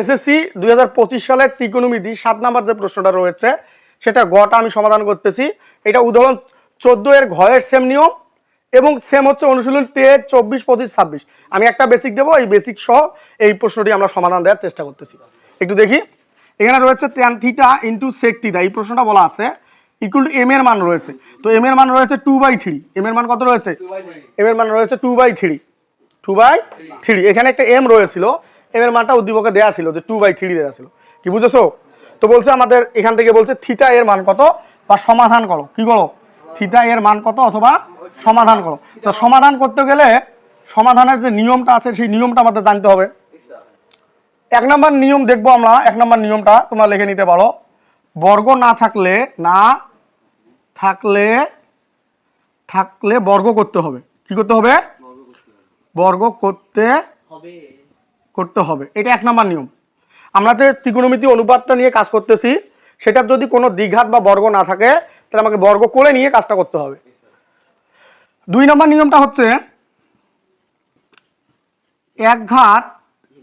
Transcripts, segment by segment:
SSC দুই হাজার পঁচিশ সালের ত্রিকোণমিতি সাত নাম্বার যে প্রশ্নটা রয়েছে সেটা গটা আমি সমাধান করতেছি। এটা উদাহরণ চোদ্দ এর ঘয়ের সেম নিয়ম এবং সেম হচ্ছে অনুশীলন তের চব্বিশ পঁচিশ ছাব্বিশ। আমি একটা বেসিক দেবো এই বেসিক সহ এই প্রশ্নটি আমরা সমাধান দেওয়ার চেষ্টা করতেছি। একটু দেখি। এখানে রয়েছে tan theta into sec theta এই প্রশ্নটা বলা আছে। ইকুয়াল টু এম এর মান রয়েছে। তো এম এর মান রয়েছে টু বাই থ্রি এম এর মান কত রয়েছে? এম এর মান রয়েছে two by three two by three এখানে একটা এম রয়েছিল। এম এর মানটা উদ্দীপকে দেওয়া ছিল, যে টু বাই থ্রি দেওয়া ছিল। কি বুঝেছ? তো বলছে আমাদের, এখান থেকে বলছে থিটা এর মান কত? বা সমাধান করো। কি করো? থিটা এর মান কত অথবা সমাধান করো। তো সমাধান করতে গেলে সমাধানের যে নিয়মটা আছে, সেই নিয়মটা আমাদের জানতে হবে। এক নম্বর নিয়ম দেখব আমরা। এক নম্বর নিয়মটা তোমরা লিখে নিতে পারো। বর্গ না থাকলে না থাকলে থাকলে বর্গ করতে হবে। কি করতে হবে? বর্গ করতে করতে হবে। এটা এক নম্বর নিয়ম। আমরা যে ত্রিকোণমিতি অনুপাতটা নিয়ে কাজ করতেছি সেটার যদি কোনো দ্বিঘাত বা বর্গ না থাকে তাহলে আমাকে বর্গ করে নিয়ে কাজটা করতে হবে। দুই নম্বর নিয়মটা হচ্ছে এক ঘাত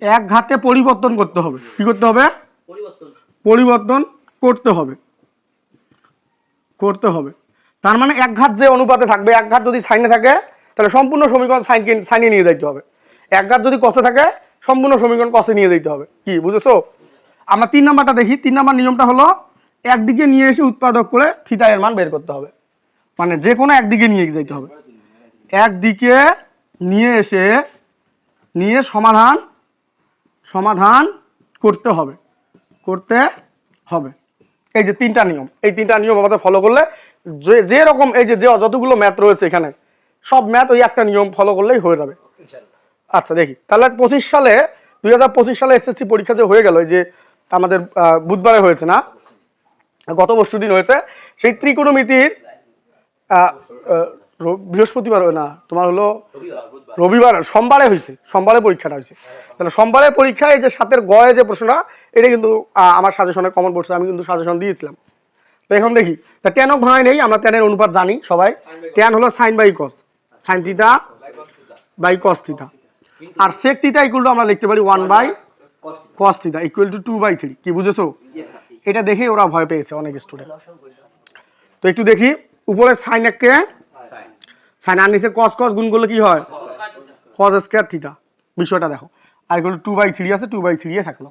এক ঘাতে পরিবর্তন করতে হবে। কি করতে হবে? পরিবর্তন। করতে হবে। করতে হবে। তার মানে এক ঘাত যে অনুপাতে থাকবে এক ঘাত যদি সাইনে থাকে তাহলে সম্পূর্ণ সমীকরণ সাইনকে সাইনে নিয়ে যাইতে হবে। এক ঘাত যদি কষে থাকে সম্পূর্ণ সমীকরণ কষে নিয়ে যেতে হবে। কি, বুঝেছ? আমরা তিন নাম্বারটা দেখি। তিন নাম্বার নিয়মটা হলো, একদিকে নিয়ে এসে উৎপাদক করে থিটা এর মান বের করতে হবে। মানে যে কোনো একদিকে নিয়ে যেতে হবে। একদিকে নিয়ে এসে, নিয়ে সমাধান সমাধান করতে হবে। করতে হবে। এই যে তিনটা নিয়ম। এই তিনটা নিয়ম আমাদের ফলো করলে যে যে রকম এই যে যে যতগুলো ম্যাথ রয়েছে এখানে, সব ম্যাথ ওই একটা নিয়ম ফলো করলেই হয়ে যাবে। আচ্ছা দেখি। তাহলে পঁচিশ সালে, দুই হাজার পঁচিশ সালে এসএসসি পরীক্ষা যে হয়ে গেল যে আমাদের বুধবারে হয়েছে না? গত পরশু দিন হয়েছে। সেই ত্রিকোণমিতির বৃহস্পতিবার না, তোমার হলো রবিবার, সোমবারে হয়েছে, সোমবারে পরীক্ষাটা হয়েছে। তাহলে সোমবারে পরীক্ষায় যে সাতের গয়ে যে প্রশ্নটা এটা কিন্তু আমার সাজেশনে কমন পড়ছে আমি কিন্তু সাজেশন দিয়েছিলাম। তো এখন দেখি, তা টেনও ভাঙায় নেই, আমরা টেনের অনুপাত জানি সবাই। টেন হলো sin by cos sin theta by cos theta R sec theta equal to আমরা লিখতে পারি one by cos theta equal to two by three কি বুঝেছ? এটা দেখেই ওরা ভয় পেয়েছে অনেক স্টুডেন্ট তো একটু দেখি উপরে সাইন এককে সাইন আর নিচে কস কস গুণ করলে কি হয়? কস স্কোয়ার থিটা বিষয়টা দেখো। আর এগুলো টু বাই থ্রি আছে টু বাই থ্রি থাকল।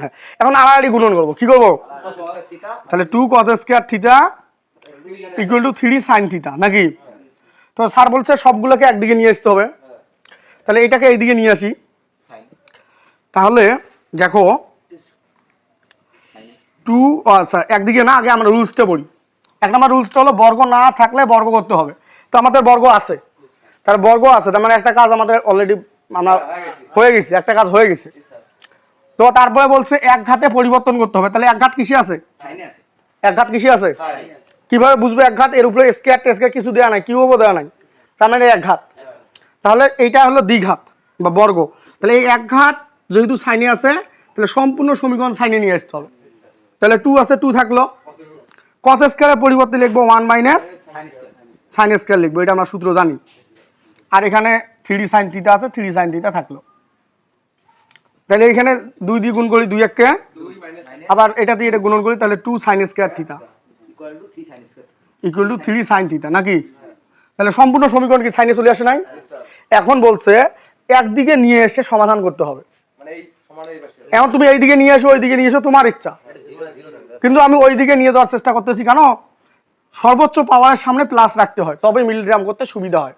হ্যাঁ এখন আড়াআড়ি গুণন করব। কি করব? তাহলে two cos square theta equal to three sin theta নাকি? তো স্যার বলছে সবগুলোকে একদিকে নিয়ে আসতে হবে। তাহলে এটাকে এইদিকে নিয়ে আসি। তাহলে দেখো টু আচ্ছা একদিকে না আগে আমরা রুলসটা পড়ি। এক নম্বর রুলসটা হলো বর্গ না থাকলে বর্গ করতে হবে। তো আমাদের বর্গ আছে। তার বর্গ আছে তার মানে একটা কাজ আমাদের অলরেডি আমরা হয়ে গেছে একটা কাজ হয়ে গেছে। তো তারপরে বলছে এক ঘাতে পরিবর্তন করতে হবে। তাহলে এক ঘাত কিসে আছে? এক ঘাত কিসে আছে? কীভাবে বুঝবে এক ঘাত? এর উপরে স্কেয়ার টেস্কেয়ার কিছু দেওয়া নাই কিউবও দেওয়া নাই। তার মানে এক ঘাত। তাহলে এইটা হলো দ্বিঘাত বা বর্গ। তাহলে এই এক ঘাত যেহেতু সাইনে আছে তাহলে সম্পূর্ণ সমীকরণ সাইনে নিয়ে আসতে হবে। তাহলে টু আছে টু থাকল। কস স্কোয়ারের পরিবর্তে লিখব ওয়ান মাইনাস সাইন স্কোয়ার লিখব এটা আমরা সূত্র জানি। আর এখানে থ্রি সাইন থিটা আছে থ্রি সাইন থিটা থাকল। তাহলে এখানে দুই দিয়ে গুণ করি দুই এককে। আবার এটা দিয়ে এটা গুণন করি তাহলে two sin square theta equal to three sin theta নাকি? তাহলে সম্পূর্ণ সমীকরণ কি সাইনে চলে আসে নাই? এখন বলছে একদিকে নিয়ে এসে সমাধান করতে হবে। এখন তুমি এইদিকে নিয়ে এসো ওইদিকে নিয়ে এসো তোমার ইচ্ছা। কিন্তু আমি ওইদিকে নিয়ে যাওয়ার চেষ্টা করতেছি কেন? সর্বোচ্চ পাওয়ারের সামনে প্লাস রাখতে হয় তবে মিলিগ্রাম করতে সুবিধা হয়।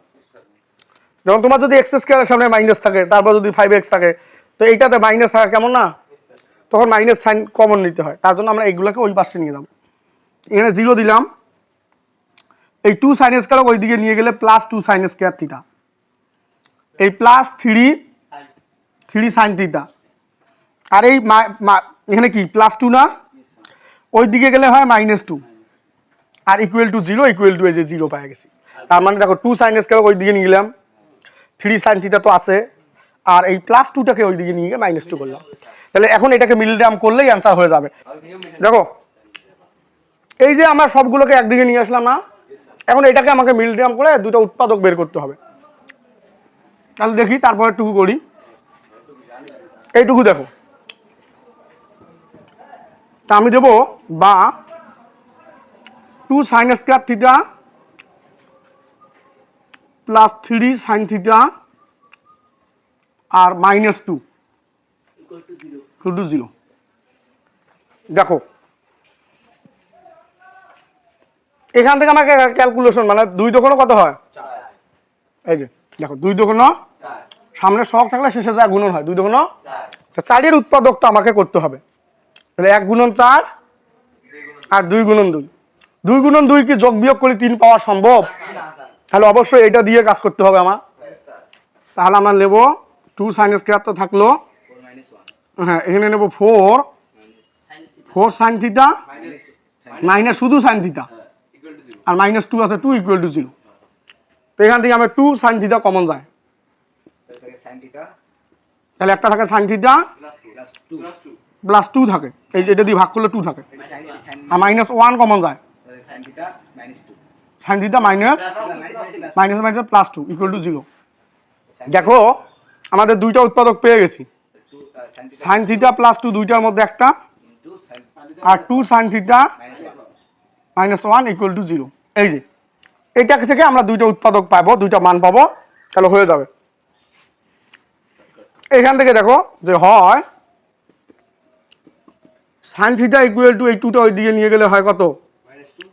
যেমন তোমার যদি এক্স স্কোয়ারের সামনে মাইনাস থাকে তারপর যদি ফাইভ এক্স থাকে তো এইটাতে মাইনাস থাকা কেমন না? তখন মাইনাস সাইন কমন নিতে হয়। তার জন্য আমরা এইগুলোকে ওই পাশে নিয়ে যাব। এখানে জিরো দিলাম। এই টু সাইন স্কোয়ার ওইদিকে নিয়ে গেলে plus two sin square theta এই plus three three sin theta আর এই এখানে কি প্লাস টু না? ওই দিকে গেলে হয় minus two R equal to zero equal to এই যে জিরো পাই গেছি। তার মানে দেখো টু সাইন স্কোয়ার ওই দিকে নিয়ে গেলাম। থ্রি সাইন থিটা তো আছে। আর এই প্লাস টুটাকে ওই দিকে নিয়ে গিয়ে মাইনাস টু করলাম। তাহলে এখন এটাকে মিলগ্রাম করলেই অ্যান্সার হয়ে যাবে। দেখো, এই যে আমরা সবগুলোকে একদিকে নিয়ে আসলাম না? এখন এটাকে আমাকে মিলগ্রাম করে দুটো উৎপাদক বের করতে হবে। তাহলে দেখি তারপরে টুকু করি। এইটুকু দেখো। তা আমি দেব বা two sin square theta plus three sin theta আর মাইনাস টু টু জিরো দেখো এখান থেকে আমাকে ক্যালকুলেশন মানে দুই দোকানো কত হয়? এই যে দেখো দুই দোকানো সামনে শখ থাকলে শেষে যা গুণন হয় দুই দোকানো তা চারের উৎপাদকটা আমাকে করতে হবে। তাহলে এক গুণন চার আর দুই গুণন দুই। দুই গুণন দুই কি যোগ বিয়োগ করে তিন পাওয়া সম্ভব। তাহলে অবশ্যই এটা দিয়ে কাজ করতে হবে আমার। তাহলে আমরা নেব টু সাইন স্কোয়ার তো থাকল। হ্যাঁ এখানে নেব four four sin theta minus শুধু সাইন থিটা আর মাইনাস টু আছে টু ইকুয়াল টু জিরো তো এখান থেকে আমার টু সাইন থিটা কমন যায়। তাহলে একটা থাকে সাইন থিটা প্লাস টু থাকে। এই এটা দিয়ে ভাগ করলে টু থাকে। আর মাইনাস ওয়ান কমন যায়। Sin theta minus minus minus plus two equal to zero দেখো, আমাদের দুইটা উৎপাদক পেয়ে গেছি। সাইন থিটা প্লাস টু দুইটার মধ্যে একটা। আর two sin theta minus one equal to zero এই যে, এইটা থেকে আমরা দুইটা উৎপাদক পাবো, দুইটা মান পাবো, তাহলে হয়ে যাবে। এখান থেকে দেখো যে হয় সাইন থিটা ইকুয়াল টু এই টুটা ওই দিকে নিয়ে গেলে হয় কত?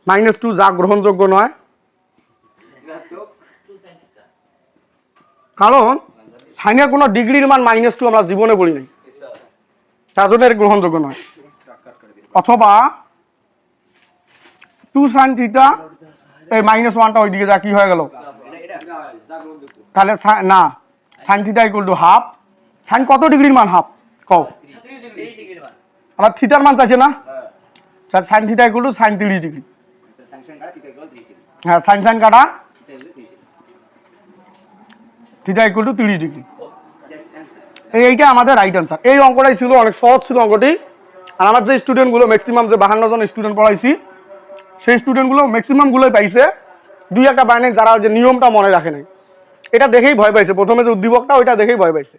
মাইনাস টু যা গ্রহণযোগ্য নয়। কারণ সাইনের কোনো ডিগ্রির মান মাইনাস টু আমরা জীবনে বলি নাই। তার জন্য এর গ্রহণযোগ্য নয়। অথবা টু সাইন থিটা এই মাইনাস ওয়ানটা ওইদিকে যা, কি হয়ে গেল? তাহলে না sin theta equal to half sin কত ডিগ্রির মান হাফ কও। আমার থিটার মান চাইছে না? Sin theta equal to sin তিরিশ ডিগ্রি। হ্যাঁ সাইন সাইন কাটা। থিটা ইকুয়াল টু তিরিশ ডিগ্রি। এই এইটা আমাদের রাইট অ্যান্সার এই অঙ্কটাই ছিল, অনেক সহজ ছিল অঙ্কটি। আর আমার যে স্টুডেন্টগুলো ম্যাক্সিমাম যে বাহান্ন জন স্টুডেন্ট পড়াইছি সেই স্টুডেন্টগুলো ম্যাক্সিমামগুলোই পাইছে। দুই একটা পায় নাই, যারা যে নিয়মটা মনে রাখে নাই। এটা দেখেই ভয় পাইছে। প্রথমে যে উদ্দীপকটা, ওইটা দেখেই ভয় পাইছে।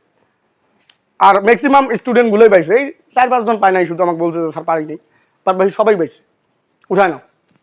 আর ম্যাক্সিমাম স্টুডেন্টগুলোই পাইছে। এই চার পাঁচজন পায় নাই, শুধু আমাকে বলছে যে, স্যার, পারিনি। তার বাকি সবাই পাইছে। উঠায় না